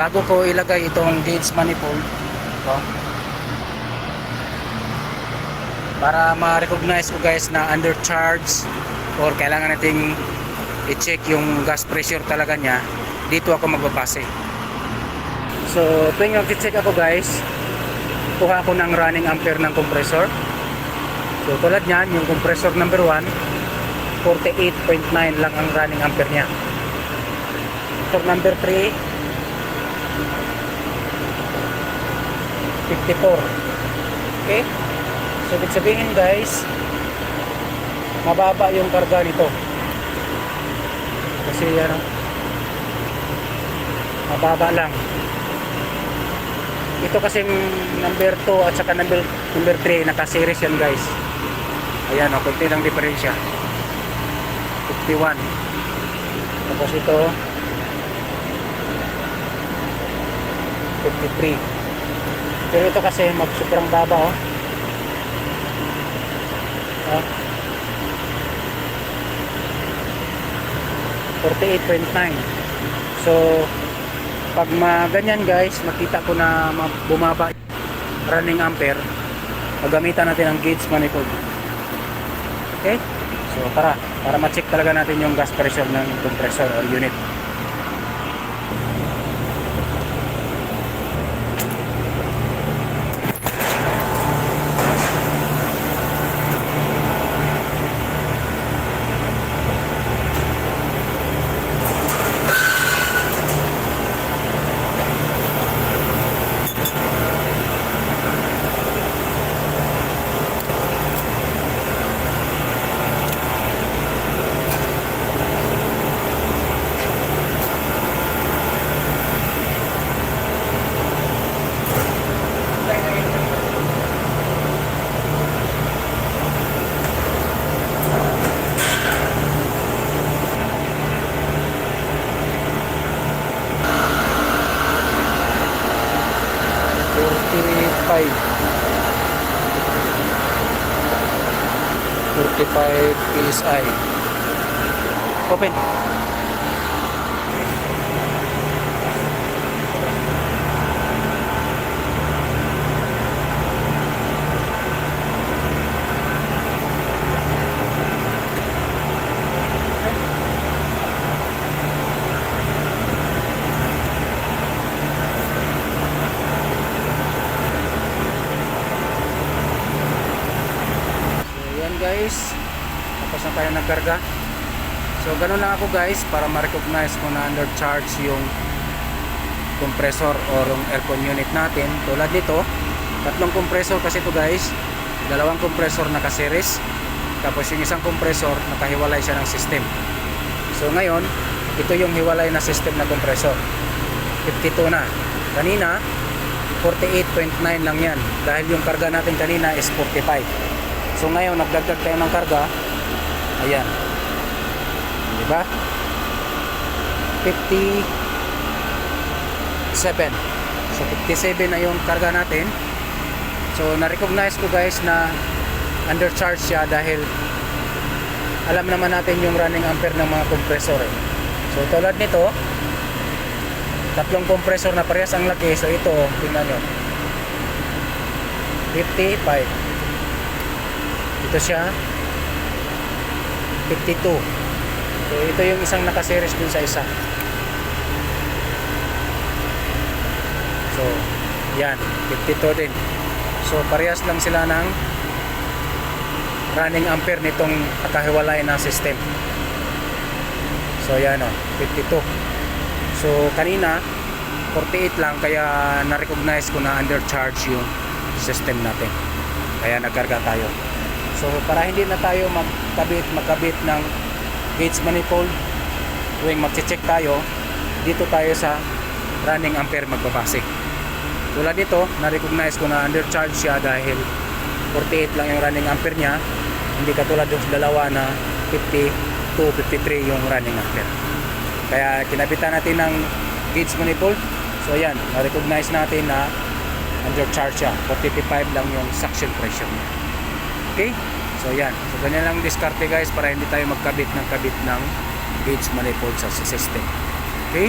bago ko ilagay itong gauge manifold ito, para ma-recognize ko guys na undercharge or kailangan nating i-check yung gas pressure talaga niya dito ako magbabase. So tuwing mag-check ako guys kuha ako ng running ampere ng compressor. So tulad niyan yung compressor number 1 48.9 lang ang running ampere niya. Compressor number 3 54 okay? So ibig sabihin guys mababa yung karga nito. Kasi ano mababa lang. Ito kasi number 2 at saka number, number 3 naka-series yan guys. Ayan o kunti lang diferensya. 51 tapos ito 53 pero ito kasi mag sobrang baba oh. Ah 48.9 so pag maganyan guys makita ko na ma- bumaba running ampere magamitan natin ang gauge manifold. Okay? So tara para ma-check talaga natin yung gas pressure ng compressor or unit Forty-five. Forty-five PSI. Open. So yan guys. Tapos na tayo nagkarga. So ganun lang ako guys para ma-recognize ko na undercharge yung compressor or yung aircon unit natin. Tulad nito, tatlong compressor kasi ito guys. Dalawang compressor naka-series. Tapos yung isang compressor nakahiwalay siya ng system. So ngayon, ito yung hiwalay na system na compressor. 52 na. Kanina, 48.9 lang yan. Dahil yung karga natin kanina is 45. So ngayon, nagdagdag tayo ng karga. Ayan. Di ba? 57. So 57 na yung karga natin. So na-recognize ko guys na undercharge siya dahil alam naman natin yung running ampere ng mga compressor eh. So tulad nito, tatlong compressor na parehas ang laki. So ito, tingnan nyo. 55. Ito siya. 52. So ito yung isang nakaseries dun sa isa. So, yan. 52 din. So parehas lang sila ng running ampere nitong nakahiwalay na system. So yan o, 52. So kanina 48 lang kaya na-recognize ko na undercharge yung system natin. Kaya nagkarga tayo. So para hindi na tayo magkabit magkabit ng gauge manifold tuwing magche-check tayo dito tayo sa running ampere magbabase. Tulad nito, na-recognize ko na undercharge siya dahil 48 lang yung running ampere niya. Hindi katulad yung dalawa na 52, 53 yung running ampere. Kaya kinabitan natin ng gauge manifold. So ayan, na-recognize natin na undercharge siya. 45 lang yung suction pressure niya. Okay? So ayan. So ganyan lang diskarte guys para hindi tayo magkabit ng kabit ng gauge manifold sa system. Okay?